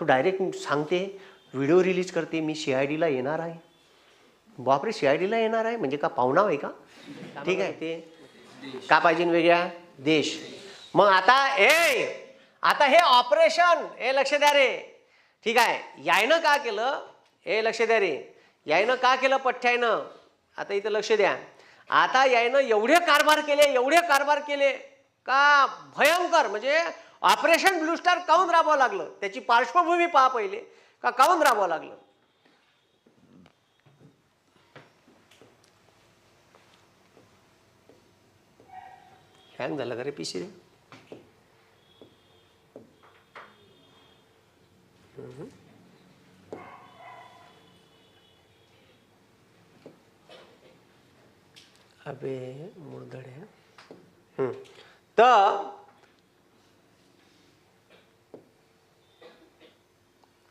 तो डायरेक्ट सांगते video release करते मी सी आय डीला येणार आहे. बापरे सी आय डीला येणार आहे? म्हणजे का पाहुणा आहे का? ठीक आहे. ते का पाहिजे वेगळ्या? देश. मग आता ए आता हे ऑपरेशन ए लक्ष द्या रे. ठीक आहे. यायनं का केलं? ए लक्ष द्या रे. यायनं का केलं पठ्ठ्यानं आता इथं लक्ष द्या. आता यायनं एवढे कारभार केले एवढे कारभार केले. का भयंकर म्हणजे ऑपरेशन ब्लू स्टार काऊन राबवावं लागलं? त्याची पार्श्वभूमी पहा पहिले. का काऊन राबवावं लागलं? हँग झालं का रे पिशी रे अबे मुरदड्या तर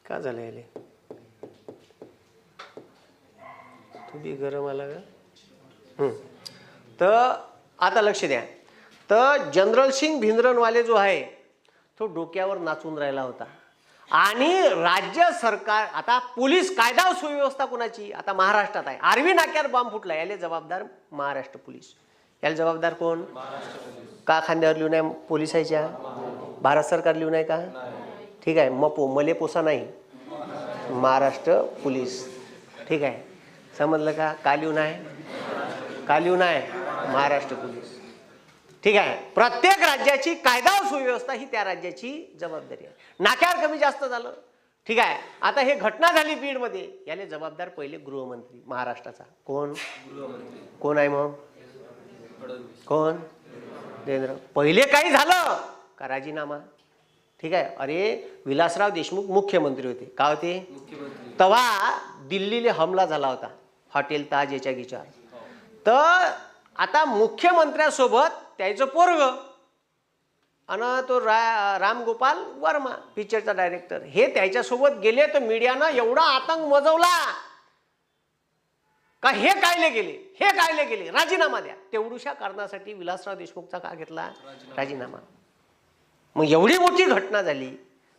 का झालं याले? तू बी गरम आला का? तर आता लक्ष द्या. तर जनरल सिंग भिंद्रनवाले जो आहे तो डोक्यावर नाचून राहिला होता. आणि राज्य सरकार आता पोलीस कायदा सुव्यवस्था कोणाची? आता महाराष्ट्रात आहे. आर्वी नाक्यावर बॉम्ब फुटला. याला जबाबदार महाराष्ट्र पोलीस. याला जबाबदार कोण? का खांद्यावर लिहून आहे पोलिसाच्या भारत सरकार लिहून आहे का? ठीक आहे. मपो मले पोसा नाही. महाराष्ट्र पोलीस. ठीक आहे? समजलं का? का आहे का आहे महाराष्ट्र पोलीस. ठीक आहे? प्रत्येक राज्याची कायदा व सुव्यवस्था ही त्या राज्याची जबाबदारी आहे. नाक्यावर कमी जास्त झालं. ठीक आहे? आता हे घटना झाली बीडमध्ये. याले जबाबदार पहिले गृहमंत्री महाराष्ट्राचा. कोण? कोण आहे मग? कोण? देवेंद्र. पहिले काही झालं का राजीनामा? ठीक आहे? अरे विलासराव देशमुख मुख्यमंत्री होते. का होते? तेव्हा दिल्लीला हमला झाला होता. हॉटेल ताज याच्या गिच्यावर तर आता मुख्यमंत्र्यासोबत त्याचं पोरग आणि तो रा रामगोपाल वर्मा पिक्चरचा डायरेक्टर हे त्याच्यासोबत गेले तर मीडियानं एवढा आतंक मजवला. का हे कायले गेले? हे कायले गेले? राजीनामा द्या. तेवढूशा कारणासाठी विलासराव देशमुखचा का घेतला? राजीनामा. मग एवढी मोठी घटना झाली.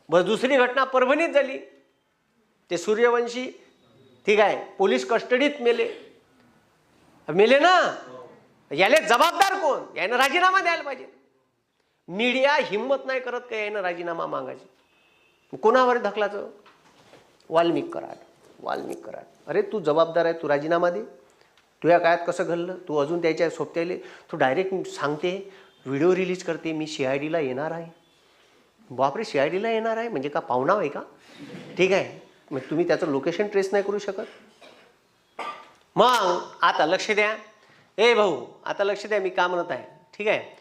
बस दुसरी घटना परभणीत झाली. ते सूर्यवंशी ठीक आहे पोलीस कस्टडीत मेले. मेले ना? याले जबाबदार कोण? यानं राजीनामा द्यायला पाहिजे. मीडिया हिंमत नाही करत का यानं राजीनामा मागायची? कोणावर धकलाचं वाल्मिक कराड वाल्मिक कराड. अरे तू जबाबदार आहे तू राजीनामा दे. तुझ्या काळात कसं घडलं? तू अजून त्याच्या सोबत्याले तू डायरेक्ट सांगते व्हिडिओ रिलीज करते मी सी आय डीला येणार आहे. बापरे सी आय डीला येणार आहे? म्हणजे का पाहुणा आहे का? ठीक आहे. मग तुम्ही त्याचं लोकेशन ट्रेस नाही करू शकत. मग आता लक्ष द्या. ए भाऊ आता लक्ष द्या मी का म्हणत आहे. ठीक आहे.